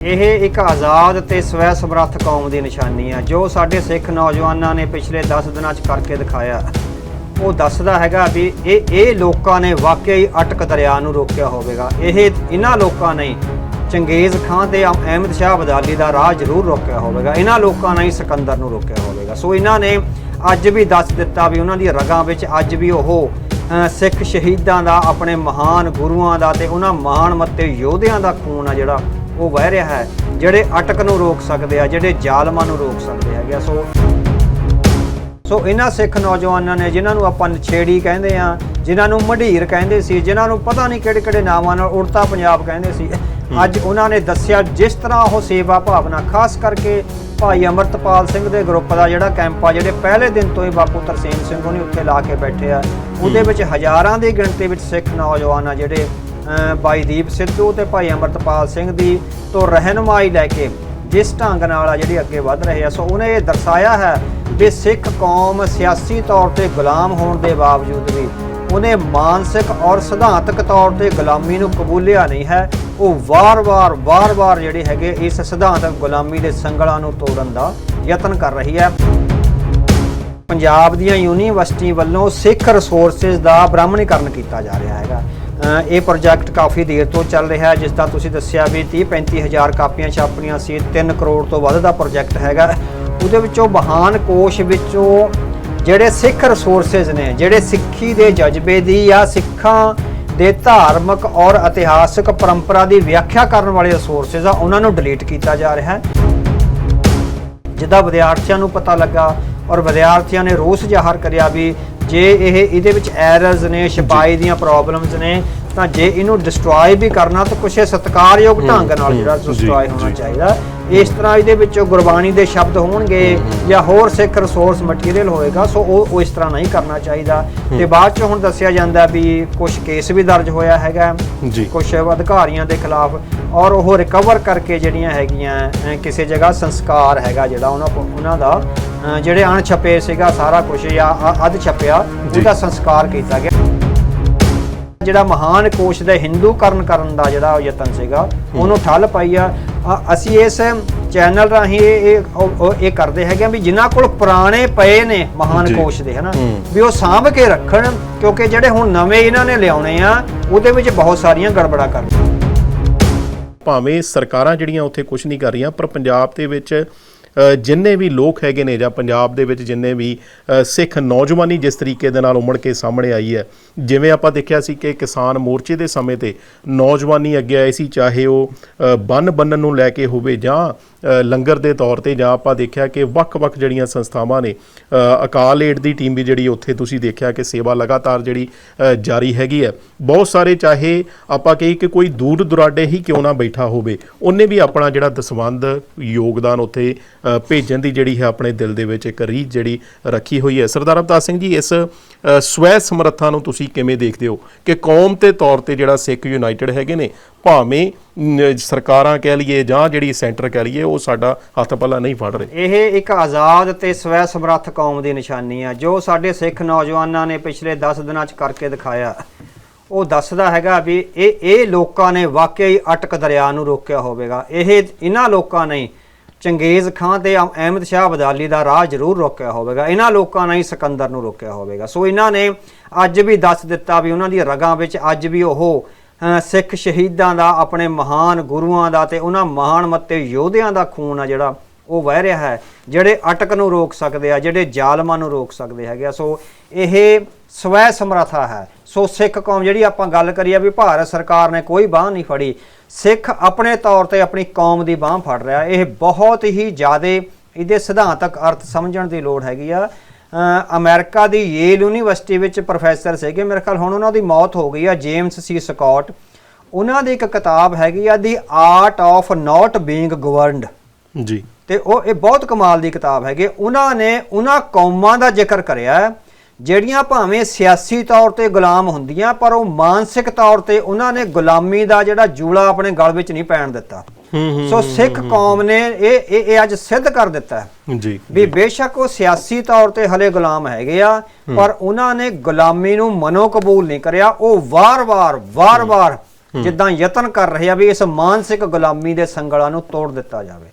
ਇਹ ਇੱਕ ਆਜ਼ਾਦ ਤੇ ਸਵੈ ਸਮਰੱਥ ਕੌਮ ਦੀ ਨਿਸ਼ਾਨੀ ਆ, ਜੋ ਸਾਡੇ ਸਿੱਖ ਨੌਜਵਾਨਾਂ ਨੇ ਪਿਛਲੇ 10 ਦਿਨਾਂ 'ਚ ਕਰਕੇ ਦਿਖਾਇਆ। ਉਹ ਦੱਸਦਾ ਹੈਗਾ ਵੀ ਇਹ ਇਹ ਲੋਕਾਂ ਨੇ ਵਾਕਿਆ ਹੀ ਅਟਕ ਦਰਿਆ ਨੂੰ ਰੋਕਿਆ ਹੋਵੇਗਾ। ਇਹ ਇਹਨਾਂ ਲੋਕਾਂ ਨੇ ਚੰਗੇਜ਼ ਖਾਨ ਤੇ ਅਹਿਮਦ ਸ਼ਾਹ ਅਬਦਾਲੀ ਦਾ ਰਾਹ ਜ਼ਰੂਰ ਰੋਕਿਆ ਹੋਵੇਗਾ। ਇਹਨਾਂ ਲੋਕਾਂ ਨੇ ਹੀ ਸਿਕੰਦਰ ਨੂੰ ਰੋਕਿਆ ਹੋਵੇਗਾ। ਸੋ ਇਹਨਾਂ ਨੇ ਅੱਜ ਵੀ ਦੱਸ ਦਿੱਤਾ ਵੀ ਉਹਨਾਂ ਦੀਆਂ ਰਗਾਂ ਵਿੱਚ ਅੱਜ ਵੀ ਉਹ ਸਿੱਖ ਸ਼ਹੀਦਾਂ ਦਾ, ਆਪਣੇ ਮਹਾਨ ਗੁਰੂਆਂ ਦਾ ਤੇ ਉਹਨਾਂ ਮਹਾਨ ਮੱਤੇ ਯੋਧਿਆਂ ਦਾ ਖੂਨ ਆ ਜਿਹੜਾ ਉਹ ਵਹਿ ਰਿਹਾ ਹੈ ਜਿਹੜੇ ਅਟਕ ਨੂੰ ਰੋਕ ਸਕਦੇ ਆ ਜਿਹੜੇ ਜ਼ਾਲਮਾਂ ਨੂੰ ਰੋਕ ਸਕਦੇ ਹੈਗੇ ਆ। ਸੋ ਸੋ ਇਹਨਾਂ ਸਿੱਖ ਨੌਜਵਾਨਾਂ ਨੇ ਜਿਨ੍ਹਾਂ ਨੂੰ ਆਪਾਂ ਨਛੇੜੀ ਕਹਿੰਦੇ ਆ ਜਿਨ੍ਹਾਂ ਨੂੰ ਮਢੀਰ ਕਹਿੰਦੇ ਸੀ ਜਿਨ੍ਹਾਂ ਨੂੰ ਪਤਾ ਨਹੀਂ ਕਿਹੜੇ ਕਿਹੜੇ ਨਾਵਾਂ ਨਾਲ ਉੜਤਾ ਪੰਜਾਬ ਕਹਿੰਦੇ ਸੀ ਅੱਜ ਉਹਨਾਂ ਨੇ ਦੱਸਿਆ ਜਿਸ ਤਰ੍ਹਾਂ ਉਹ ਸੇਵਾ ਭਾਵਨਾ ਖਾਸ ਕਰਕੇ ਭਾਈ ਅਮਰਤਪਾਲ ਸਿੰਘ ਦੇ ਗਰੁੱਪ ਦਾ ਜਿਹੜਾ ਕੈਂਪ ਆ ਜਿਹੜੇ ਪਹਿਲੇ ਦਿਨ ਤੋਂ ਹੀ ਬਾਪੂ ਤਰਸੇਮ ਸਿੰਘ ਉਹਨੇ ਉੱਥੇ ਲਾ ਕੇ ਬੈਠੇ ਆ ਉਹਦੇ ਵਿੱਚ ਹਜ਼ਾਰਾਂ ਦੀ ਗਿਣਤੀ ਵਿੱਚ ਸਿੱਖ ਨੌਜਵਾਨ ਆ ਜਿਹੜੇ ਅਹ ਭਾਈ ਦੀਪ ਸਿੱਧੂ ਤੇ ਭਾਈ ਅਮਰਤਪਾਲ ਸਿੰਘ ਦੀ ਤੋਂ ਰਹਿਨਮਾਈ ਲੈ ਕੇ ਜਿਸ ਢੰਗ ਨਾਲ ਆ ਜਿਹੜੀ ਅੱਗੇ ਵਧ ਰਹੇ ਆ, ਸੋ ਉਹਨੇ ਇਹ ਦਰਸਾਇਆ ਹੈ ਵੀ ਸਿੱਖ ਕੌਮ ਸਿਆਸੀ ਤੌਰ ਤੇ ਗੁਲਾਮ ਹੋਣ ਦੇ ਬਾਵਜੂਦ ਵੀ ਉਹਨੇ ਮਾਨਸਿਕ ਔਰ ਸਿਧਾਂਤਕ ਤੌਰ ਤੇ ਗੁਲਾਮੀ ਨੂੰ ਕਬੂਲਿਆ ਨਹੀਂ ਹੈ। ਉਹ ਵਾਰ-ਵਾਰ ਵਾਰ-ਵਾਰ ਜਿਹੜੇ ਹੈਗੇ ਇਸ ਸਿਧਾਂਤਕ ਗੁਲਾਮੀ ਦੇ ਸੰਗਲਾਂ ਨੂੰ ਤੋੜਨ ਦਾ ਯਤਨ ਕਰ ਰਹੀ ਹੈ। ਪੰਜਾਬ ਦੀਆਂ ਯੂਨੀਵਰਸਿਟੀ ਵੱਲੋਂ ਸਿੱਖ ਰਿਸੋਰਸਸ ਦਾ ਬ੍ਰਾਹਮਣੀਕਰਨ ਕੀਤਾ ਜਾ ਰਿਹਾ ਹੈ। ਅ, ਇਹ ਪ੍ਰੋਜੈਕਟ ਕਾਫੀ ਦੇਰ ਤੋਂ ਚੱਲ ਰਿਹਾ ਜਿਸ ਦਾ ਤੁਸੀਂ ਦੱਸਿਆ ਵੀ 30 35 ਹਜ਼ਾਰ ਕਾਪੀਆਂ ਛਾਪਣੀਆਂ ਸੀ 3 ਕਰੋੜ ਤੋਂ ਵੱਧ ਦਾ ਪ੍ਰੋਜੈਕਟ ਹੈਗਾ। ਉਹਦੇ ਵਿੱਚੋਂ ਬਹਾਨ ਕੋਸ਼ ਵਿੱਚੋਂ ਜਿਹੜੇ ਸਿੱਖ ਰਿਸੋਰਸਸ ਨੇ ਜਿਹੜੇ ਸਿੱਖੀ ਦੇ ਜਜ਼ਬੇ ਦੀ ਜਾਂ ਸਿੱਖਾਂ ਦੇ ਧਾਰਮਿਕ ਔਰ ਇਤਿਹਾਸਕ ਪਰੰਪਰਾ ਦੀ ਵਿਆਖਿਆ ਕਰਨ ਵਾਲੇ ਰਿਸੋਰਸਸ ਆ ਉਹਨਾਂ ਨੂੰ ਡਿਲੀਟ ਕੀਤਾ ਜਾ ਰਿਹਾ ਹੈ। ਜਿੱਦਾਂ ਵਿਦਿਆਰਥੀਆਂ ਨੂੰ ਪਤਾ ਲੱਗਾ ਔਰ ਵਿਦਿਆਰਥੀਆਂ ਨੇ ਰੋਸ ਜ਼ਾਹਰ ਕਰਿਆ ਵੀ ਜੇ ਇਹ ਇਹਦੇ ਵਿੱਚ ਐਰਰਸ ਨੇ ਛਪਾਈ ਦੀਆਂ ਪ੍ਰੋਬਲਮਸ ਨੇ ਤਾਂ ਜੇ ਇਹਨੂੰ ਡਿਸਟਰੋਏ ਵੀ ਕਰਨਾ ਤਾਂ ਕੁਛ ਸਤਿਕਾਰਯੋਗ ਢੰਗ ਨਾਲ ਜਿਹੜਾ ਡਿਸਟਰੋਏ ਹੋਣਾ। ਚਾਹੀਦਾ। ਇਸ ਤਰ੍ਹਾਂ ਇਹਦੇ ਵਿੱਚ ਗੁਰਬਾਣੀ ਦੇ ਸ਼ਬਦ ਹੋਣਗੇ ਜਾਂ ਹੋਰ ਸਿੱਖ ਰਿਸੋਰਸ ਮਟੀਰੀਅਲ ਹੋਏਗਾ ਸੋ ਉਹ ਇਸ ਤਰ੍ਹਾਂ ਨਹੀਂ ਕਰਨਾ ਚਾਹੀਦਾ। ਤੇ ਬਾਅਦ ਚ ਹੁਣ ਦੱਸਿਆ ਜਾਂਦਾ ਵੀ ਕੁਝ ਕੇਸ ਵੀ ਦਰਜ ਹੋਇਆ ਹੈਗਾ। ਕੁਝ ਅਧਿਕਾਰੀਆਂ ਦੇ ਖਿਲਾਫ ਔਰ ਉਹ ਰਿਕਵਰ ਕਰਕੇ ਜਿਹੜੀਆਂ ਹੈਗੀਆਂ ਕਿਸੇ ਜਗ੍ਹਾ ਸੰਸਕਾਰ ਹੈਗਾ ਜਿਹੜਾ ਉਹਨਾਂ ਉਹਨਾਂ ਦਾ ਜਿਹੜੇ ਅਣਛਪੇ ਸੀਗਾ ਸਾਰਾ ਕੁਝ ਜਾਂ ਅ- ਅੱਧ ਛਪਿਆ ਜੀ। ਉਹਦਾ ਸੰਸਕਾਰ ਕੀਤਾ ਗਿਆ ਜਿਹੜਾ ਮਹਾਨ ਕੋਸ਼ ਦਾ ਹਿੰਦੂਕਰਨ ਕਰਨ ਦਾ ਜਿਹੜਾ ਉਹ ਯਤਨ ਸੀਗਾ ਉਹਨੂੰ ਠੱਲ ਪਾਈ ਆ ਅ- ਅਸੀਂ ਇਸ ਚੈਨਲ ਰਾਹੀਂ ਇਹ ਇਹ ਉਹ- ਉਹ ਇਹ ਕਰਦੇ ਹੈਗੇ ਆ ਵੀ ਜਿਨ੍ਹਾਂ ਕੋਲ ਪੁਰਾਣੇ ਪਏ ਨੇ ਮਹਾਨ ਜੀ। ਕੋਸ਼ ਦੇ ਹਨਾ ਹੂੰ। ਵੀ ਉਹ ਸਾਂਭ ਕੇ ਰੱਖਣ ਕਿਉਂਕਿ ਜਿਹੜੇ ਹੁਣ ਨਵੇਂ ਇਹਨਾਂ ਨੇ ਲਿਆਉਣੇ ਆ ਉਹਦੇ ਵਿੱਚ ਬਹੁਤ ਸਾਰੀਆਂ ਗੜਬੜਾਂ ਕਰ ਭਾਵੇਂ ਸਰਕਾਰਾਂ ਜਿਹੜੀਆਂ ਉੱਥੇ ਕੁਝ ਨਹੀਂ ਕਰ ਰਹੀਆਂ ਪਰ ਪੰਜਾਬ ਦੇ ਵਿੱਚ ਜਿੰਨੇ ਵੀ ਲੋਕ ਹੈਗੇ ਨੇ ਜਾਂ ਪੰਜਾਬ ਦੇ ਵਿੱਚ ਜਿੰਨੇ ਵੀ ਸਿੱਖ ਨੌਜਵਾਨੀ ਜਿਸ ਤਰੀਕੇ ਦੇ ਨਾਲ ਉਮੜ ਕੇ ਸਾਹਮਣੇ ਆਈ ਹੈ, ਜਿਵੇਂ ਆਪਾਂ ਦੇਖਿਆ ਸੀ ਕਿ ਕਿਸਾਨ ਮੋਰਚੇ ਦੇ ਸਮੇਂ ਤੇ ਨੌਜਵਾਨੀ ਅੱਗੇ ਆਏ ਸੀ, ਚਾਹੇ ਉਹ ਬੰਨ ਬੰਨਣ ਨੂੰ ਲੈ ਕੇ ਹੋਵੇ ਜਾਂ ਲੰਗਰ ਦੇ ਤੌਰ ਤੇ ਜਾਂ ਆਪਾਂ ਦੇਖਿਆ ਕਿ ਵੱਖ-ਵੱਖ ਜਿਹੜੀਆਂ ਸੰਸਥਾਵਾਂ ਨੇ ਅਕਾਲ ਏਡ ਦੀ ਟੀਮ ਵੀ ਜਿਹੜੀ ਉੱਥੇ ਤੁਸੀਂ ਦੇਖਿਆ ਕਿ ਸੇਵਾ ਲਗਾਤਾਰ ਜਿਹੜੀ ਜਾਰੀ ਹੈਗੀ ਹੈ। ਬਹੁਤ ਸਾਰੇ ਚਾਹੇ ਆਪਾਂ ਕਹੀ ਕਿ ਕੋਈ ਦੂਰ ਦੁਰਾਡੇ ਹੀ ਕਿਉਂ ਨਾ ਬੈਠਾ ਹੋਵੇ, ਉਹਨੇ ਵੀ ਆਪਣਾ ਜਿਹੜਾ ਦਸਵੰਦ ਯੋਗਦਾਨ ਉੱਥੇ ਭੇਜਣ ਦੀ ਜਿਹੜੀ ਹੈ ਆਪਣੇ ਦਿਲ ਦੇ ਵਿੱਚ ਇੱਕ ਰੀਝ ਜਿਹੜੀ ਰੱਖੀ ਹੋਈ ਹੈ। ਸਰਦਾਰ ਅਵਤਾਰ ਸਿੰਘ ਜੀ, ਇਸ ਸਵੈ ਸਮਰੱਥਾ ਨੂੰ ਤੁਸੀਂ ਕਿਵੇਂ ਦੇਖਦੇ ਹੋ? ਕਿ ਕੌਮ ਤੇ ਤੌਰ ਤੇ ਜਿਹੜਾ ਸਿੱਖ ਯੂਨਾਈਟਿਡ ਹੈਗੇ ਨੇ, ਭਾਵੇਂ ਸਰਕਾਰਾਂ ਕਹਿ ਲਈਏ ਜਾਂ ਜਿਹੜੀ ਸੈਂਟਰ ਕਹਿ ਲਈਏ, ਉਹ ਸਾਡਾ ਹੱਥ ਪੱਲਾ ਨਹੀਂ ਫੜ ਰਹੇ। ਇਹ ਇੱਕ ਆਜ਼ਾਦ ਤੇ ਸਵੈ ਸਮਰੱਥ ਕੌਮ ਦੀ ਨਿਸ਼ਾਨੀ ਆ, ਜੋ ਸਾਡੇ ਸਿੱਖ ਨੌਜਵਾਨਾਂ ਨੇ ਪਿਛਲੇ 10 ਦਿਨਾਂ 'ਚ ਕਰਕੇ ਦਿਖਾਇਆ। ਉਹ ਦੱਸਦਾ ਹੈਗਾ ਵੀ ਇਹ ਇਹ ਲੋਕਾਂ ਨੇ ਵਾਕਿਆ ਹੀ ਅਟਕ ਦਰਿਆ ਨੂੰ ਰੋਕਿਆ ਹੋਵੇਗਾ। ਇਹ ਇਹਨਾਂ ਲੋਕਾਂ ਨੇ ਚੰਗੇਜ਼ ਖਾਨ ਤੇ ਅਹਿਮਦ ਸ਼ਾਹ ਅਬਦਾਲੀ ਦਾ ਰਾਹ ਜ਼ਰੂਰ ਰੋਕਿਆ ਹੋਵੇਗਾ। ਇਹਨਾਂ ਲੋਕਾਂ ਨੇ ਹੀ ਸਿਕੰਦਰ ਨੂੰ ਰੋਕਿਆ ਹੋਵੇਗਾ। ਸੋ ਇਹਨਾਂ ਨੇ ਅੱਜ ਵੀ ਦੱਸ ਦਿੱਤਾ ਵੀ ਉਹਨਾਂ ਦੀਆਂ ਰਗਾਂ ਵਿੱਚ ਅੱਜ ਵੀ ਉਹ ਸਿੱਖ ਸ਼ਹੀਦਾਂ ਦਾ, ਆਪਣੇ ਮਹਾਨ ਗੁਰੂਆਂ ਦਾ ਤੇ ਉਹਨਾਂ ਮਹਾਨ ਮੱਤੇ ਯੋਧਿਆਂ ਦਾ ਖੂਨ ਆ ਜਿਹੜਾ, ਉਹ ਵਹਿ ਰਿਹਾ ਹੈ, ਜਿਹੜੇ ਅਟਕ ਨੂੰ ਰੋਕ ਸਕਦੇ ਆ, ਜਿਹੜੇ ਜ਼ਾਲਮਾਂ ਨੂੰ ਰੋਕ ਸਕਦੇ ਹੈਗੇ ਆ। ਸੋ ਇਹ ਸਵੈ ਸਮਰੱਥਾ ਹੈ। ਸੋ ਸਿੱਖ ਕੌਮ ਜਿਹੜੀ ਆਪਾਂ ਗੱਲ ਕਰੀਏ ਵੀ ਭਾਰਤ ਸਰਕਾਰ ਨੇ ਕੋਈ ਬਾਹ ਨਹੀਂ ਫੜੀ। ਸਿੱਖ ਆਪਣੇ ਤੌਰ ਤੇ ਆਪਣੀ ਕੌਮ ਦੀ ਬਾਹ ਫੜ ਰਿਹਾ। ਇਹ ਬਹੁਤ ਹੀ ਜ਼ਿਆਦਾ ਇਹਦੇ ਸਿਧਾਂਤਕ ਅਰਥ ਸਮਝਣ ਦੀ ਲੋੜ ਹੈਗੀ ਆ। ਅਮਰੀਕਾ ਦੀ ਯੇਲ ਯੂਨੀਵਰਸਿਟੀ ਵਿੱਚ ਪ੍ਰੋਫੈਸਰ ਸੀਗੇ। ਮੇਰੇ ਖਿਆਲ ਹੁਣ ਉਹਨਾਂ ਦੀ ਮੌਤ ਹੋ ਗਈ ਆ ਜੇਮਸ ਸੀ ਸਕਾਟ। ਉਹਨਾਂ ਦੀ ਇੱਕ ਕਿਤਾਬ ਹੈਗੀ ਆ the art of not being governed ਜੀ। ਤੇ ਉਹ ਇਹ ਬਹੁਤ ਕਮਾਲ ਦੀ ਕਿਤਾਬ ਹੈਗੀ। ਉਹਨਾਂ ਨੇ ਉਹਨਾਂ ਕੌਮਾਂ ਦਾ ਜ਼ਿਕਰ ਕਰਿਆ। ਹੈ, ਜਿਹੜੀਆਂ ਭਾਵੇਂ ਸਿਆਸੀ ਤੌਰ ਤੇ ਗੁਲਾਮ ਹੁੰਦੀਆਂ ਪਰ ਉਹ ਮਾਨਸਿਕ ਤੌਰ ਤੇ ਉਹਨਾਂ ਨੇ ਗੁਲਾਮੀ ਦਾ ਜਿਹੜਾ ਜੂਲਾ ਆਪਣੇ ਗਲ ਵਿੱਚ ਨਹੀਂ ਪੈਣ ਦਿੱਤਾ। ਸੋ ਸਿੱਖ ਕੌਮ ਨੇ ਇਹ ਇਹ ਅੱਜ ਸਿੱਧ ਕਰ ਦਿੱਤਾ ਜੀ। ਵੀ ਬੇਸ਼ੱਕ ਉਹ ਸਿਆਸੀ ਤੌਰ ਤੇ ਹਲੇ ਗੁਲਾਮ ਹੈਗੇ ਆ ਪਰ ਉਹਨਾਂ ਨੇ ਗੁਲਾਮੀ ਨੂੰ ਮਨੋ ਕਬੂਲ ਨਹੀਂ ਕਰਿਆ। ਉਹ ਵਾਰ-ਵਾਰ ਵਾਰ-ਵਾਰ ਜਿੱਦਾਂ ਯਤਨ ਕਰ ਰਹੇ ਆ ਵੀ ਇਸ ਮਾਨਸਿਕ ਗੁਲਾਮੀ ਦੇ ਸੰਗਲਾਂ ਨੂੰ ਤੋੜ ਦਿੱਤਾ ਜਾਵੇ।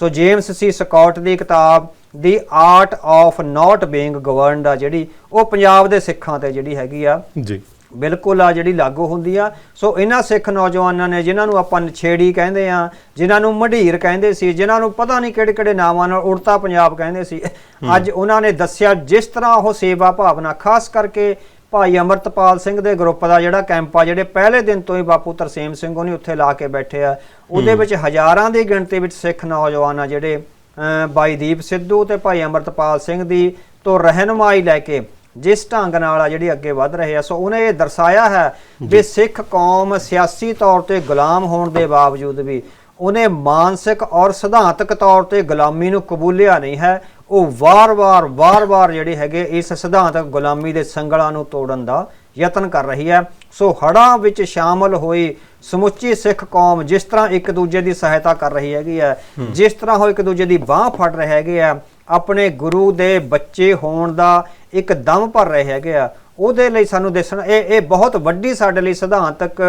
ਸੋ ਜੇਮਸ ਸੀ ਸਕਾਟ ਦੀ ਕਿਤਾਬ the art of not being governed ਆ ਜਿਹੜੀ ਉਹ ਪੰਜਾਬ ਦੇ ਸਿੱਖਾਂ ਤੇ ਜਿਹੜੀ ਹੈਗੀ ਆ। ਜੀ। ਬਿਲਕੁਲ ਆ ਜਿਹੜੀ ਲਾਗੂ ਹੁੰਦੀ ਆ। ਸੋ ਇਹਨਾਂ ਸਿੱਖ ਨੌਜਵਾਨਾਂ ਨੇ ਜਿਨ੍ਹਾਂ ਨੂੰ ਆਪਾਂ ਨਛੇੜੀ ਕਹਿੰਦੇ ਆ ਜਿਨ੍ਹਾਂ ਨੂੰ ਮਢੀਰ ਕਹਿੰਦੇ ਸੀ ਜਿਨ੍ਹਾਂ ਨੂੰ ਪਤਾ ਨਹੀਂ ਕਿਹੜੇ ਕਿਹੜੇ ਨਾਵਾਂ ਨਾਲ ਉੜਤਾ ਪੰਜਾਬ ਕਹਿੰਦੇ ਸੀ ਅੱਜ ਉਹਨਾਂ ਨੇ ਦੱਸਿਆ ਜਿਸ ਤਰ੍ਹਾਂ ਉਹ ਸੇਵਾ ਭਾਵਨਾ ਖਾਸ ਕਰਕੇ ਭਾਈ ਅਮਰਤਪਾਲ ਸਿੰਘ ਦੇ ਗਰੁੱਪ ਦਾ ਜਿਹੜਾ ਕੈਂਪ ਆ ਜਿਹੜੇ ਪਹਿਲੇ ਦਿਨ ਤੋਂ ਹੀ ਬਾਪੂ ਤਰਸੇਮ ਸਿੰਘ ਉਹਨੇ ਉੱਥੇ ਲਾ ਕੇ ਬੈਠੇ ਆ। ਉਹਦੇ ਵਿੱਚ ਹਜ਼ਾਰਾਂ ਦੀ ਗਿਣਤੀ ਵਿੱਚ ਸਿੱਖ ਨੌਜਵਾਨ ਆ ਜਿਹੜੇ ਬਾਈ ਦੀਪ ਸਿੱਧੂ ਤੇ ਭਾਈ ਅਮਰਤਪਾਲ ਸਿੰਘ ਦੀ ਤੋਂ ਰਹਿਨਮਾਈ ਲੈ ਕੇ ਜਿਸ ਢੰਗ ਨਾਲ ਆ ਜਿਹੜੀ ਅੱਗੇ ਵਧ ਰਹੇ ਆ ਸੋ ਉਹਨੇ ਇਹ ਦਰਸਾਇਆ ਹੈ ਵੀ ਸਿੱਖ ਕੌਮ ਸਿਆਸੀ ਤੌਰ ਤੇ ਗੁਲਾਮ ਹੋਣ ਦੇ ਬਾਵਜੂਦ ਵੀ ਉਹਨੇ ਮਾਨਸਿਕ ਔਰ ਸਿਧਾਂਤਕ ਤੌਰ ਤੇ ਗੁਲਾਮੀ ਨੂੰ ਕਬੂਲਿਆ ਨਹੀਂ ਹੈ। ਉਹ ਵਾਰ-ਵਾਰ ਵਾਰ-ਵਾਰ ਜਿਹੜੇ ਹੈਗੇ ਇਸ ਸਿਧਾਂਤਕ ਗੁਲਾਮੀ ਦੇ ਸੰਗਲਾਂ ਨੂੰ ਤੋੜਨ ਦਾ ਯਤਨ ਕਰ ਰਹੀ ਹੈ। ਸੋ ਹੜਾਂ ਵਿੱਚ ਸ਼ਾਮਲ ਹੋਈ ਸਮੁੱਚੀ ਸਿੱਖ ਕੌਮ ਜਿਸ ਤਰ੍ਹਾਂ ਇੱਕ ਦੂਜੇ ਦੀ ਸਹਾਇਤਾ ਕਰ ਰਹੀ ਹੈਗੀ ਹੈ। ਜਿਸ ਤਰ੍ਹਾਂ ਉਹ ਇੱਕ ਦੂਜੇ ਦੀ ਬਾਹ ਫੜ ਰਹੇ ਹੈਗੇ ਆ ਆਪਣੇ ਗੁਰੂ ਦੇ ਬੱਚੇ ਹੋਣ ਦਾ ਇੱਕ ਦਮ ਭਰ ਰਹੇ ਹੈਗੇ ਆ ਉਹਦੇ ਲਈ ਸਾਨੂੰ ਦੱਸਣਾ ਇਹ ਇਹ ਬਹੁਤ ਵੱਡੀ ਸਾਡੇ ਲਈ ਸਿਧਾਂਤਕ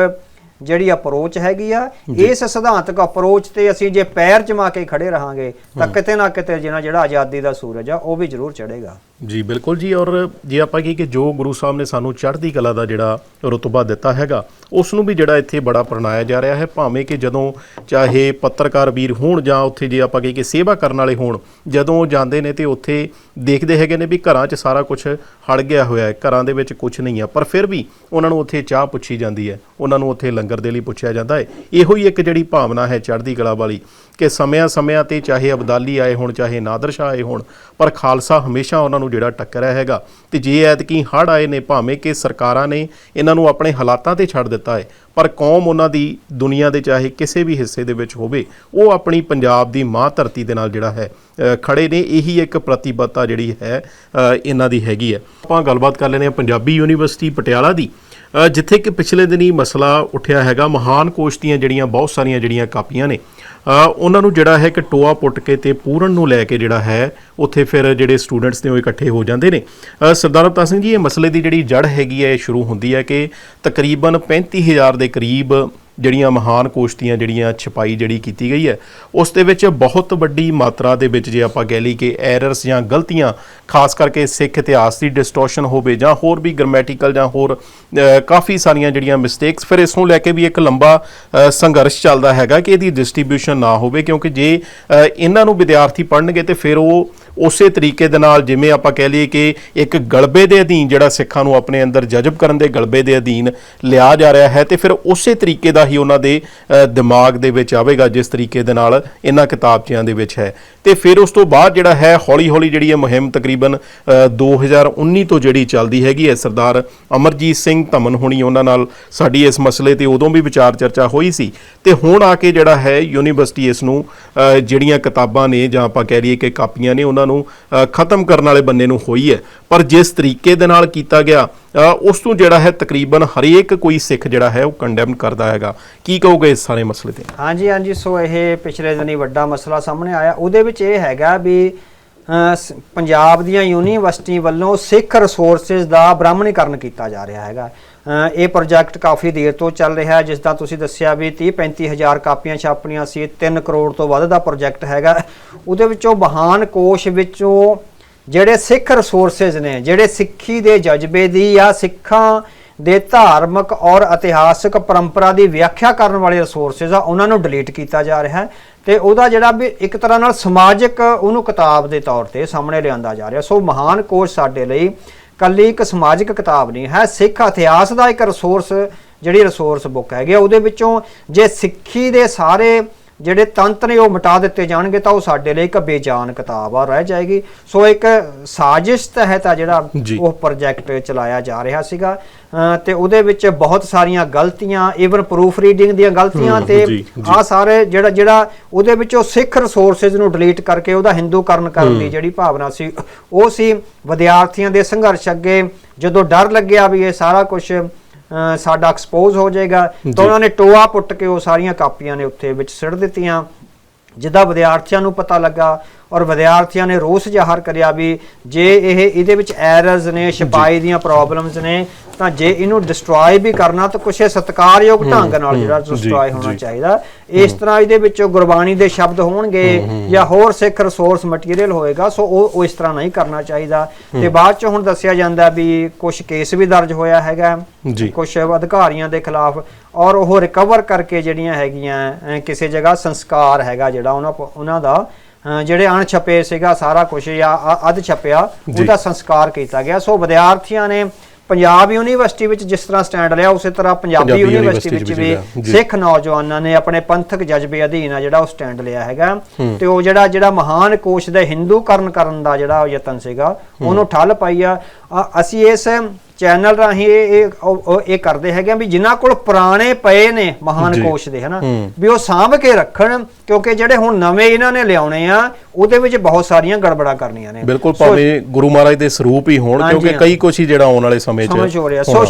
ਜਿਹੜੀ ਅਪਰੋਚ ਹੈਗੀ ਆ ਇਸ ਸਿਧਾਂਤਕ ਅਪਰੋਚ ਤੇ ਅਸੀਂ ਜੇ ਪੈਰ ਜਮਾ ਕੇ ਖੜੇ ਰਹਾਂਗੇ ਤਾਂ ਕਿਤੇ ਨਾ ਕਿਤੇ ਜਿਹੜਾ ਆਜ਼ਾਦੀ ਦਾ ਸੂਰਜ ਆ ਉਹ ਵੀ ਜ਼ਰੂਰ ਚੜ੍ਹੇਗਾ। ਜੀ, ਬਿਲਕੁਲ ਜੀ। ਔਰ ਜੇ ਆਪਾਂ ਕਹੀਏ ਕਿ ਜੋ ਗੁਰੂ ਸਾਹਿਬ ਨੇ ਸਾਨੂੰ ਚੜ੍ਹਦੀ ਕਲਾ ਦਾ ਜਿਹੜਾ ਰਤਬਾ ਦਿੱਤਾ ਹੈਗਾ, ਉਸ ਨੂੰ ਵੀ ਜਿਹੜਾ ਇੱਥੇ ਬੜਾ ਪ੍ਰਣਾਇਆ ਜਾ ਰਿਹਾ ਹੈ, ਭਾਵੇਂ ਕਿ ਜਦੋਂ ਚਾਹੇ ਪੱਤਰਕਾਰ ਵੀਰ ਹੋਣ ਜਾਂ ਉੱਥੇ ਜੇ ਆਪਾਂ ਕਹੀਏ ਕਿ ਸੇਵਾ ਕਰਨ ਵਾਲੇ ਹੋਣ, ਜਦੋਂ ਉਹ ਜਾਂਦੇ ਨੇ ਤੇ ਉੱਥੇ ਦੇਖਦੇ ਹੈਗੇ ਨੇ ਵੀ ਘਰਾਂ 'ਚ ਸਾਰਾ ਕੁਝ ਹੜ ਗਿਆ ਹੋਇਆ ਹੈ, ਘਰਾਂ ਦੇ ਵਿੱਚ ਕੁਝ ਨਹੀਂ ਆ ਪਰ ਫਿਰ ਵੀ ਉਹਨਾਂ ਨੂੰ ਉੱਥੇ ਚਾਹ ਪੁੱਛੀ ਜਾਂਦੀ ਹੈ, ਉਹਨਾਂ ਨੂੰ ਉੱਥੇ ਲੰਗਰ ਦੇ ਲਈ ਪੁੱਛਿਆ ਜਾਂਦਾ ਹੈ। ਇਹੋ ਹੀ ਇੱਕ ਜਿਹੜੀ ਭਾਵਨਾ ਹੈ ਚੜ੍ਹਦੀ ਕਲਾ ਵਾਲੀ ਕਿ ਸਮਿਆਂ ਸਮਿਆਂ ਤੇ ਚਾਹੇ ਅਬਦਾਲੀ ਆਏ ਹੋਣ, ਚਾਹੇ ਨਾਦਰ ਸ਼ਾਹ ਆਏ ਹੋਣ, ਪਰ ਖਾਲਸਾ ਹਮੇਸ਼ਾ ਉਹਨਾਂ ਨੂੰ ਜਿਹੜਾ ਟੱਕਰਿਆ ਹੈਗਾ। ਤੇ ਜੇ ਐਤਕੀ ਹੜ ਆਏ ਨੇ ਭਾਵੇਂ ਕਿ ਸਰਕਾਰਾਂ ਨੇ ਇਹਨਾਂ ਨੂੰ ਆਪਣੇ ਹਾਲਾਤਾਂ ਤੇ ਛੱਡ ਦਿੱਤਾ ਹੈ ਪਰ ਕੌਮ ਉਹਨਾਂ ਦੀ ਦੁਨੀਆ ਦੇ ਚਾਹੇ ਕਿਸੇ ਵੀ ਹਿੱਸੇ ਦੇ ਵਿੱਚ ਹੋਵੇ ਉਹ ਆਪਣੀ ਪੰਜਾਬ ਦੀ ਮਾਂ ਧਰਤੀ ਦੇ ਨਾਲ ਜਿਹੜਾ ਹੈ ਅ, ਖੜੇ ਨੇ। ਇਹੀ ਇੱਕ ਪ੍ਰਤੀਬੱਧਤਾ ਜਿਹੜੀ ਹੈ ਇਹਨਾਂ ਦੀ ਹੈਗੀ ਹੈ। ਆਪਾਂ ਗੱਲਬਾਤ ਕਰ ਲੈਂਦੇ ਹਾਂ ਪੰਜਾਬੀ ਯੂਨੀਵਰਸਿਟੀ ਪਟਿਆਲਾ ਦੀ। ਜਿੱਥੇ ਕਿ ਪਿਛਲੇ ਦਿਨੀ ਮਸਲਾ ਉੱਠਿਆ ਹੈਗਾ। ਮਹਾਨ ਕੋਸ਼ ਦੀਆਂ ਜਿਹੜੀਆਂ ਬਹੁਤ ਸਾਰੀਆਂ ਜਿਹੜੀਆਂ ਕਾਪੀਆਂ ਨੇ ਉਹਨਾਂ ਨੂੰ ਜਿਹੜਾ ਹੈ ਕਿ ਟੋਆ ਪੁੱਟ ਕੇ ਤੇ ਪੂਰਨ ਨੂੰ ਲੈ ਕੇ ਜਿਹੜਾ ਹੈ ਉੱਥੇ ਫਿਰ ਜਿਹੜੇ ਸਟੂਡੈਂਟਸ ਨੇ ਉਹ ਇਕੱਠੇ ਹੋ ਜਾਂਦੇ ਨੇ। ਸਰਦਾਰ ਅਵਤਾਰ ਸਿੰਘ ਜੀ, ਇਹ ਮਸਲੇ ਦੀ ਜਿਹੜੀ ਜੜ ਹੈਗੀ ਹੈ, ਇਹ ਸ਼ੁਰੂ ਹੁੰਦੀ ਹੈ ਕਿ ਤਕਰੀਬਨ 35000 ਦੇ ਕਰੀਬ ਜਿਹੜੀਆਂ ਮਹਾਨ ਕੋਸ਼ਤੀਆਂ, ਜਿਹੜੀਆਂ ਛਪਾਈ ਜਿਹੜੀ ਕੀਤੀ ਗਈ ਹੈ, ਉਸ ਦੇ ਵਿੱਚ ਬਹੁਤ ਵੱਡੀ ਮਾਤਰਾ ਦੇ ਵਿੱਚ ਜੇ ਆਪਾਂ ਕਹਿ ਲਈ ਕਿ ਐਰਰਸ ਜਾਂ ਗਲਤੀਆਂ, ਖਾਸ ਕਰਕੇ ਸਿੱਖ ਇਤਿਹਾਸ ਦੀ ਡਿਸਟੋਰਸ਼ਨ ਹੋਵੇ ਜਾਂ ਹੋਰ ਵੀ ਗ੍ਰਾਮੈਟੀਕਲ ਜਾਂ ਹੋਰ ਕਾਫੀ ਸਾਰੀਆਂ ਜਿਹੜੀਆਂ ਮਿਸਟੇਕਸ ਫਿਰ ਇਸ ਨੂੰ ਲੈ ਕੇ ਵੀ ਇੱਕ ਲੰਬਾ ਸੰਘਰਸ਼ ਚੱਲਦਾ ਹੈਗਾ ਕਿ ਇਹਦੀ ਡਿਸਟ੍ਰੀਬਿਊਸ਼ਨ ਨਾ ਹੋਵੇ ਕਿਉਂਕਿ ਜੇ ਇਹਨਾਂ ਨੂੰ ਵਿਦਿਆਰਥੀ ਪੜ੍ਹਨਗੇ ਤੇ ਫਿਰ ਉਹ ਉਸੇ ਤਰੀਕੇ ਦੇ ਨਾਲ ਜਿਵੇਂ ਆਪਾਂ ਕਹਿ ਲਈਏ ਕਿ ਇੱਕ ਗਲਬੇ ਦੇ ਅਧੀਨ ਜਿਹੜਾ ਸਿੱਖਾਂ ਨੂੰ ਆਪਣੇ ਅੰਦਰ ਜਜ਼ਬ ਕਰਨ ਦੇ ਗਲਬੇ ਦੇ ਅਧੀਨ ਲਿਆ ਜਾ ਰਿਹਾ ਹੈ ਤੇ ਫਿਰ ਉਸੇ ਤਰੀਕੇ ਦਾ ਹੀ ਉਹਨਾਂ ਦੇ ਦਿਮਾਗ ਦੇ ਵਿੱਚ ਆਵੇਗਾ ਜਿਸ ਤਰੀਕੇ ਦੇ ਨਾਲ ਇਹਨਾਂ ਕਿਤਾਬਚਿਆਂ ਦੇ ਵਿੱਚ ਹੈ। ਤੇ ਫਿਰ ਉਸ ਤੋਂ ਬਾਅਦ ਜਿਹੜਾ ਹੈ ਹੌਲੀ ਹੌਲੀ ਜਿਹੜੀ ਇਹ ਮੁਹਿੰਮ ਤਕਰੀਬਨ ਅ, 2019 ਤੋਂ ਜਿਹੜੀ ਚੱਲਦੀ ਹੈਗੀ ਹੈ ਸਰਦਾਰ ਅਮਰਜੀਤ ਸਿੰਘ ਧਮਨ ਹੋਣੀ ਉਹਨਾਂ ਨਾਲ ਸਾਡੀ ਇਸ ਮਸਲੇ ਤੇ ਉਦੋਂ ਵੀ ਵਿਚਾਰ ਚਰਚਾ ਹੋਈ ਸੀ। ਤੇ ਹੁਣ ਆ ਕੇ ਜਿਹੜਾ ਹੈ ਯੂਨੀਵਰਸਿਟੀ ਇਸ ਨੂੰ ਜਿਹੜੀਆਂ ਕਿਤਾਬਾਂ ਨੇ ਜਾਂ ਆਪਾਂ ਕਹਿ ਲਈਏ ਕਿ ਕਾਪੀਆਂ ਨੇ ਉਹਨਾਂ ਨੂੰ ਖਤਮ ਕਰਨ ਵਾਲੇ ਬੰਨੇ ਨੂੰ ਹੋਈ ਹੈ। ਪਰ ਜਿਸ ਤਰੀਕੇ ਦੇ ਨਾਲ ਕੀਤਾ ਗਿਆ ਅ, ਉਸ ਤੋਂ ਜਿਹੜਾ ਹੈ ਤਕਰੀਬਨ ਹਰੇਕ ਕੋਈ ਸਿੱਖ ਜਿਹੜਾ ਹੈ ਉਹ ਕੰਡੈਮ ਕਰਦਾ ਹੈਗਾ। ਕੀ ਕਹੋਗੇ ਇਸ ਸਾਰੇ ਮਸਲੇ ਤੇ? ਹਾਂਜੀ ਹਾਂਜੀ। ਸੋ ਇਹ ਪਿਛਲੇ ਦਿਨੀ ਵੱਡਾ ਮਸਲਾ ਸਾਹਮਣੇ ਆਇਆ। ਉਹਦੇ ਵਿੱਚ ਇਹ ਹੈਗਾ ਵੀ ਪੰਜਾਬ ਦੀਆਂ ਯੂਨੀਵਰਸਿਟੀ ਵੱਲੋਂ ਸਿੱਖ ਰਿਸੋਰਸਸ ਦਾ ਬ੍ਰਾਹਮਣੀਕਰਨ ਕੀਤਾ ਜਾ ਰਿਹਾ ਹੈਗਾ। ਇਹ ਪ੍ਰੋਜੈਕਟ ਕਾਫੀ ਦੇਰ ਤੋਂ ਚੱਲ ਰਿਹਾ ਹੈ ਜਿਸ ਦਾ ਤੁਸੀਂ ਦੱਸਿਆ ਵੀ 30 35 ਹਜ਼ਾਰ ਕਾਪੀਆਂ ਛਾਪਣੀਆਂ ਸੀ 3 ਕਰੋੜ ਤੋਂ ਵੱਧ ਦਾ ਪ੍ਰੋਜੈਕਟ ਹੈਗਾ। ਉਹਦੇ ਵਿੱਚੋਂ ਮਹਾਨ ਕੋਸ਼ ਵਿੱਚੋਂ ਜਿਹੜੇ ਸਿੱਖ ਰਿਸੋਰਸਸ ਨੇ, ਜਿਹੜੇ ਸਿੱਖੀ ਦੇ ਜਜ਼ਬੇ ਦੀ ਜਾਂ ਸਿੱਖਾਂ ਦੇ ਧਾਰਮਿਕ ਔਰ ਇਤਿਹਾਸਕ ਪਰੰਪਰਾ ਦੀ ਵਿਆਖਿਆ ਕਰਨ ਵਾਲੇ ਰਿਸੋਰਸਸ ਆ, ਉਹਨਾਂ ਨੂੰ ਡਿਲੀਟ ਕੀਤਾ ਜਾ ਰਿਹਾ ਹੈ ਤੇ ਉਹਦਾ ਜਿਹੜਾ ਵੀ ਇੱਕ ਤਰ੍ਹਾਂ ਨਾਲ ਸਮਾਜਿਕ ਉਹਨੂੰ ਕਿਤਾਬ ਦੇ ਤੌਰ ਤੇ ਸਾਹਮਣੇ ਲਿਆਂਦਾ ਜਾ ਰਿਹਾ। ਸੋ ਮਹਾਨ ਕੋਸ਼ ਸਾਡੇ ਲਈ ਕੱਲੀ ਇੱਕ ਸਮਾਜਿਕ ਕਿਤਾਬ ਨਹੀਂ ਹੈ, ਸਿੱਖ ਇਤਿਹਾਸ ਦਾ ਇੱਕ ਰਿਸੋਰਸ ਜਿਹੜੀ ਰਿਸੋਰਸ ਬੁੱਕ ਹੈਗੀ ਆ, ਉਹਦੇ ਵਿੱਚੋਂ ਜੇ ਸਿੱਖੀ ਦੇ ਸਾਰੇ ਜਿਹੜੇ ਤੰਤ ਨੇ ਉਹ ਮਿਟਾ ਦਿੱਤੇ ਜਾਣਗੇ ਤਾਂ ਉਹ ਸਾਡੇ ਲਈ ਇੱਕ ਬੇਜਾਨ ਕਿਤਾਬ ਆ ਰਹਿ ਜਾਏਗੀ ਸੋ ਇੱਕ ਸਾਜ਼ਿਸ਼ ਤਹਿਤ ਆ ਜਿਹੜਾ। ਉਹ ਪ੍ਰੋਜੈਕਟ ਚਲਾਇਆ ਜਾ ਰਿਹਾ ਸੀਗਾ ਤੇ ਉਹਦੇ ਵਿੱਚ ਬਹੁਤ ਸਾਰੀਆਂ ਗਲਤੀਆਂ ਈਵਨ ਪ੍ਰੂਫ ਰੀਡਿੰਗ ਦੀਆਂ ਗਲਤੀਆਂ ਤੇ। ਆ ਸਾਰੇ ਜਿਹੜਾ ਜਿਹੜਾ ਉਹਦੇ ਵਿੱਚੋਂ ਸਿੱਖ ਰਿਸੋਰਸਸ ਨੂੰ ਡਿਲੀਟ ਕਰਕੇ ਉਹਦਾ ਹਿੰਦੂਕਰਨ ਕਰਨ ਦੀ ਜਿਹੜੀ ਭਾਵਨਾ ਸੀ ਉਹ ਸੀ ਵਿਦਿਆਰਥੀਆਂ ਦੇ ਸੰਘਰਸ਼ ਅੱਗੇ ਜਦੋਂ ਡਰ ਲੱਗਿਆ ਵੀ ਇਹ ਸਾਰਾ ਕੁਝ ਸਾਡਾ ਐਕਸਪੋਜ਼ ਹੋ ਜਾਏਗਾ। ਤਾਂ ਉਹਨਾਂ ਨੇ ਟੋਆ ਪੁੱਟ ਕੇ ਉਹ ਸਾਰੀਆਂ ਕਾਪੀਆਂ ਨੇ ਉੱਥੇ ਵਿੱਚ ਸਿੱਟ ਦਿੱਤੀਆਂ ਜਿੱਦਾਂ ਵਿਦਿਆਰਥੀਆਂ ਨੂੰ ਪਤਾ ਲੱਗਾ ਔਰ ਵਿਦਿਆਰਥੀਆਂ ਨੇ ਰੋਸ ਜ਼ਾਹਰ ਕਰਿਆ ਵੀ ਜੇ ਇਹ ਇਹਦੇ ਵਿੱਚ ਐਰਰਸ ਨੇ ਛਪਾਈ ਦੀਆਂ ਪ੍ਰੋਬਲਮਸ ਨੇ ਤਾਂ ਜੇ ਇਹਨੂੰ ਡਿਸਟਰੋਏ ਵੀ ਕਰਨਾ ਤਾਂ ਕੁਛ ਸਤਿਕਾਰਯੋਗ ਢੰਗ ਨਾਲ ਜਿਹੜਾ ਡਿਸਟਰੋਏ ਹੋਣਾ। ਚਾਹੀਦਾ। ਇਸ ਤਰ੍ਹਾਂ ਇਹਦੇ ਵਿੱਚੋਂ ਗੁਰਬਾਣੀ ਦੇ ਸ਼ਬਦ ਹੋਣਗੇ ਜਾਂ ਹੋਰ ਸਿੱਖ ਰਿਸੋਰਸ ਮਟੀਰੀਅਲ ਹੋਏਗਾ ਸੋ ਉਹ ਇਸ ਤਰ੍ਹਾਂ ਨਹੀਂ ਕਰਨਾ ਚਾਹੀਦਾ। ਤੇ ਬਾਅਦ ਚ ਹੁਣ ਦੱਸਿਆ ਜਾਂਦਾ ਵੀ ਕੁਝ ਕੇਸ ਵੀ ਦਰਜ ਹੋਇਆ ਹੈਗਾ। ਕੁਝ ਅਧਿਕਾਰੀਆਂ ਦੇ ਖਿਲਾਫ ਔਰ ਉਹ ਰਿਕਵਰ ਕਰਕੇ ਜਿਹੜੀਆਂ ਹੈਗੀਆਂ ਕਿਸੇ ਜਗ੍ਹਾ ਸੰਸਕਾਰ ਹੈਗਾ ਜਿਹੜਾ ਉਹਨਾਂ ਉਹਨਾਂ ਦਾ ਜਿਹੜੇ ਅਣਛਪੇ ਸੀਗਾ ਸਾਰਾ ਕੁਝ ਜਾਂ ਅੱਧ ਛਪਿਆ। ਉਹਦਾ ਸੰਸਕਾਰ ਕੀਤਾ ਗਿਆ। ਸੋ ਵਿਦਿਆਰਥੀਆਂ ਨੇ ਪੰਜਾਬ ਯੂਨੀਵਰਸਿਟੀ ਵਿੱਚ ਜਿਸ ਤਰ੍ਹਾਂ ਸਟੈਂਡ ਲਿਆ ਉਸੇ ਤਰ੍ਹਾਂ ਪੰਜਾਬੀ ਯੂਨੀਵਰਸਿਟੀ ਵਿੱਚ ਵੀ। ਸਿੱਖ ਨੌਜਵਾਨਾਂ ਨੇ ਆਪਣੇ ਪੰਥਕ ਜਜ਼ਬੇ ਅਧੀਨ ਆ ਜਿਹੜਾ ਉਹ ਸਟੈਂਡ ਲਿਆ ਹੈਗਾ। ਤੇ ਉਹ ਜਿਹੜਾ ਜਿਹੜਾ ਮਹਾਨ ਕੋਸ਼ ਦਾ ਹਿੰਦੂਕਰਨ ਕਰਨ ਦਾ ਜਿਹੜਾ ਯਤਨ ਸੀਗਾ ਉਹਨੂੰ ਠੱਲ ਪਾਈ ਆ। ਅਸੀਂ ਇਸ ਚੈਨਲ ਰਾਹੀਂ ਇਹ ਇਹ ਇਹ ਕਰਦੇ ਹੈਗੇ ਆ ਵੀ ਜਿਨ੍ਹਾਂ ਕੋਲ ਪੁਰਾਣੇ ਪਏ ਨੇ ਮਹਾਨ। ਕੋਸ਼ ਦੇ ਹਨਾ। ਵੀ ਉਹ ਸਾਂਭ ਕੇ ਰੱਖਣ ਕਿਉਂਕਿ ਜਿਹੜੇ ਹੁਣ ਨਵੇਂ ਇਹਨਾਂ ਨੇ ਲਿਆਉਣੇ ਆ ਉਹਦੇ ਵਿੱਚ ਬਹੁਤ ਸਾਰੀਆਂ ਗੜਬੜਾਂ ਕਰਨੀਆਂ ਨੇ ਬਿਲਕੁਲ ਭਾਵੇਂ ਗੁਰੂ ਮਹਾਰਾਜ ਦੇ ਸਰੂਪ ਹੀ ਹੋਣ ਕਿਉਂਕਿ। ਕਈ ਕੁਛ ਹੀ ਜਿਹੜਾ ਆਉਣ ਵਾਲੇ ਸਮੇਂ 'ਚ ਸਮਝ ਹੋ ਰਿਹਾ ਸੋ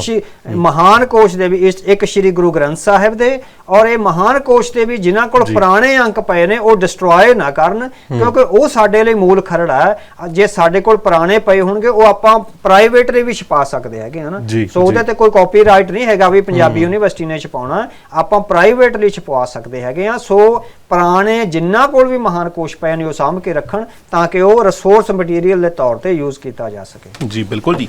ਮਹਾਨ ਕੋਸ਼ ਦੇ ਵੀ ਇੱਕ ਸ੍ਰੀ ਗੁਰੂ ਗ੍ਰੰਥ ਸਾਹਿਬ ਦੇ ਔਰ ਇਹ ਮਹਾਨ ਕੋਸ਼ ਦੇ ਵੀ ਜਿਨ੍ਹਾਂ ਕੋਲ। ਪੁਰਾਣੇ ਅੰਕ ਪਏ ਨੇ ਉਹ ਡਿਸਟਰੋਏ ਨਾ ਕਰਨ ਕਿਉਂਕਿ ਉਹ ਸਾਡੇ ਲਈ ਮੂਲ ਖਰੜਾ ਜੇ ਸਾਡੇ ਕੋਲ ਪੁਰਾਣੇ ਪਏ ਹੋਣਗੇ ਉਹ ਆਪਾਂ ਪ੍ਰਾਈਵੇਟਲੀ ਵੀ ਛਪਾ ਸਕਦੇ ਹੈਗੇ ਹਨਾ ਸੋ ਉਹਦੇ। ਤੇ ਕੋਈ ਕਾਪੀਰਾਈਟ ਨਹੀਂ ਹੈਗਾ ਵੀ ਪੰਜਾਬੀ ਯੂਨੀਵਰਸਿਟੀ ਨੇ ਛਪਾਉਣਾ। ਆਪਾਂ ਪ੍ਰਾਈਵੇਟਲੀ ਛਪਵਾ ਸਕਦੇ ਹੈਗੇ ਆ। ਸੋ ਪੁਰਾਣੇ ਜਿਨ੍ਹਾਂ ਕੋਲ ਵੀ ਮਹਾਨ ਕੋਸ਼ ਪਏ ਨੇ ਉਹ ਸਾਂਭ ਕੇ ਰੱਖਣ ਤਾਂ ਕਿ ਉਹ ਰਿਸੋਰਸ ਮਟੀਰੀਅਲ ਦੇ ਤੌਰ ਤੇ ਯੂਜ਼ ਕੀਤਾ ਜਾ ਸਕੇ। ਜੀ ਬਿਲਕੁਲ ਜੀ।